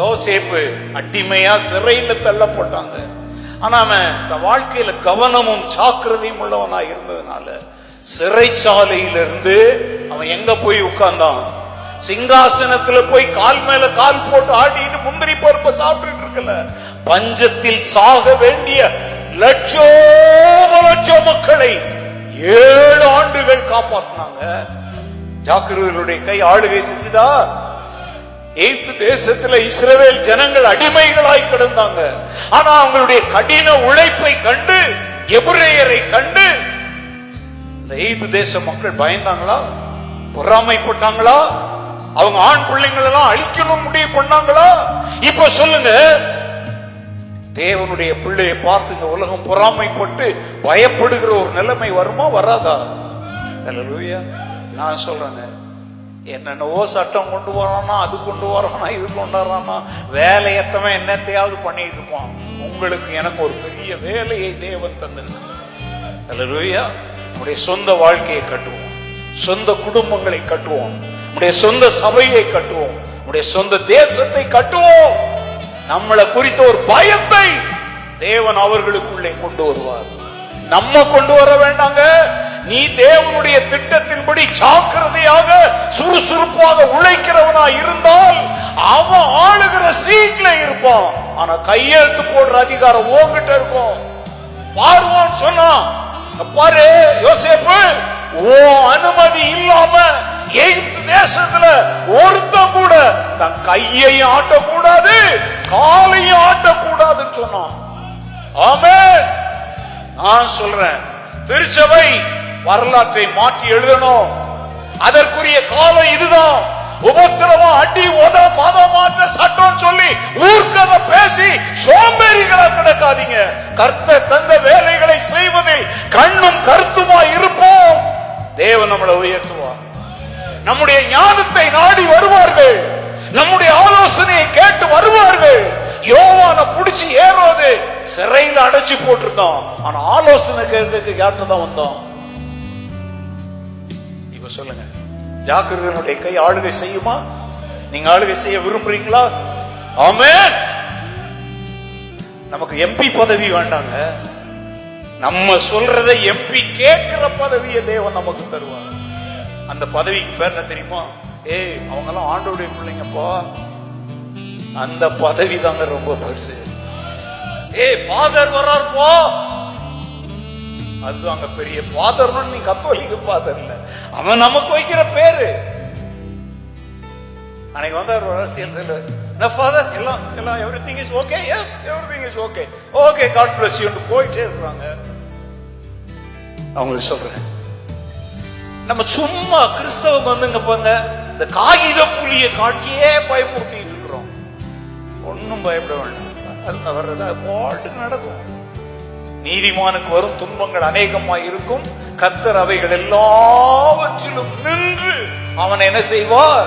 யோசேப்பு அடிமையா சிறையில தள்ளப்பட்டாங்க. ஆனா அவன் தன் வாழ்க்கையில கவனமும் சாக்கிரதையும் உள்ளவனா இருந்ததுனால சிறைச்சாலையிலிருந்து அவன் எங்க போய் உட்கார்ந்தான்? சிங்காசனத்துல போய் கால் மேல கால் போட்டு ஆடிட்டு முந்திரி பருப்பை சாப்பிட்டு இருக்கல. பஞ்சத்தில் சாக வேண்டிய லட்சோ லட்சம் மக்களை ஏழு ஆண்டுகள் காப்பாற்றினாங்க ஜாக்கிரதைகளுடைய கை ஆளுகை செஞ்சுதா? எய்த்து தேசத்துல இஸ்ரவேல் ஜனங்கள் அடிமைகளாய் கிடந்தாங்க. ஆனா அவங்களுடைய கடின உழைப்பை கண்டு எபிரேயரை கண்டு இந்த எய்து தேச மக்கள் பயந்தாங்களா? பொறாமைப்பட்டாங்களா? அவங்க ஆண் பிள்ளைங்கள் எல்லாம் அழிக்கணும் முடிவு பண்ணாங்களா? இப்ப சொல்லுங்க. தேவனுடைய பிள்ளையை பார்த்து இந்த உலகம் பொறாமைப்பட்டு பயப்படுகிற ஒரு நிலைமை வருமா வராதா? நான் சொல்றேங்க என்னென்னவோ சட்டம் கொண்டு வரானா அது கொண்டு வரானா இது கொண்டு வரானா வேலையத்தவன் என்னத்தையாவது பண்ணிட்டு இருப்பான் உங்களுக்கு எனக்கு ஒரு பெரிய வேலையை தேவன் தந்திருக்கா நம்முடைய சொந்த வாழ்க்கையை கட்டுவோம். சொந்த குடும்பங்களை கட்டுவோம். நம்முடைய சொந்த சபையை கட்டுவோம். நம்முடைய சொந்த தேசத்தை கட்டுவோம். நம்மளை குறித்த ஒரு பயத்தை தேவன் அவர்களுக்குள்ளே கொண்டு வருவார். நம்ம கொண்டு வர வேண்டாங்க. நீ தேவனுடைய திட்டத்தின்படி ஜாக்கிரதையாக சுறுசுறுப்பாக உழைக்கிறவனா இருந்தால் அவன் ஆளுகிற சீட்ல இருப்பான். ஆனா கையெழுத்து போடுற அதிகாரம் ஓங்கிட்ட இருக்கும். பார்வான் சொன்னான் பாரு யோசேப்பு ஓ அனுமதி இல்லாம எகிப்து தேசத்துல ஒருத்தன் கூட தன் கையையும் ஆட்டக்கூடாது காலையும் ஆட்டக்கூடாதுன்னு சொன்னான். ஆமே நான் சொல்றேன் திருச்சபை வரலாற்றை மாற்றி எழுதணும். அதற்குரிய காலம் இதுதான். உபத்திரமா அடி உத மதம் மாற்ற சட்டம் சொல்லி ஊர்க்கத பேசி சோம்பேறிகளா கிடக்காதீங்க. கர்த்த தந்த வேலைகளை செய்வதில் கண்ணும் கருத்துமா இருப்போம். தேவன் நம்மளை உயர்த்துவார். நம்முடைய ஞானத்தை நாடி வருவார்கள். நம்முடைய ஆலோசனையை கேட்டு வருவார்கள். யோவான புடிச்சு ஏறோது. சிறையில அடைச்சு போட்டிருந்தோம் ஆனா ஆலோசனை கேட்கறதுக்கு யார்கிட்ட தான் வந்தோம் சொல்லுங்க ஜாக்கிரதனுடைய கை ஆளுகை செய்யுமா? நீங்க ஆளுகை செய்ய விரும்புறீங்களா? ஆமே நமக்கு எம்பி பதவி வேண்டாங்க. நம்ம சொல்றதை எம்பி கேட்கிற பதவியை தேவன் நமக்கு தருவார். அந்த பதவிக்கு பேர் என்ன தெரியுமா? ஏய் அவங்க எல்லாம் ஆண்டோடைய பிள்ளைங்கப்பா. அந்த பதவி தாங்க ரொம்ப பெருசு. ஏய் ஃபாதர் வர்றார் போ. அதுதான் அங்க பெரிய ஃபாதர்னு நீ கத்தோலிக்க ஃபாதர் இல்லை. அவன் நமக்கு வைக்கிற பேரு. அன்னைக்கு வந்தார் ஒரு அரசியல் ஃபாதர் எல்லாம் எல்லாம் everything is okay yes everything is okay okay God bless you போயிட்டே இருக்கிறாங்க. அவங்களுக்கு சொல்றேன். நம்ம சும்மா கிறிஸ்தவ வந்துங்க போங்க இந்த காகித புலிய காட்டியே பயமுறுத்திட்டு இருக்கிறோம். ஒன்னும் பயப்பட வேண்டாம். அது வர்றதா பாட்டுக்கு நடக்கும். நீதிமானுக்கு வரும் துன்பங்கள் அநேகமாக இருக்கும். கத்தர் அவைகள் எல்லாவற்றிலும் நின்று அவன் என்ன செய்வார்?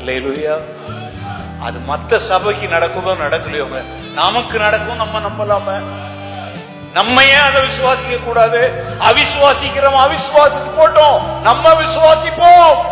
அல்லேலூயா. அது மத்த சபைக்கு நடக்குதோ நடக்கலையோங்க. நமக்கு நடக்கும் நம்ம நம்பலாம. நம்ம ஏன் அதை விசுவாசிக்க கூடாது அவிசுவாசிக்கிறோம் அவிசுவாசிக்கு போட்டோம். நம்ம விசுவாசிப்போம்.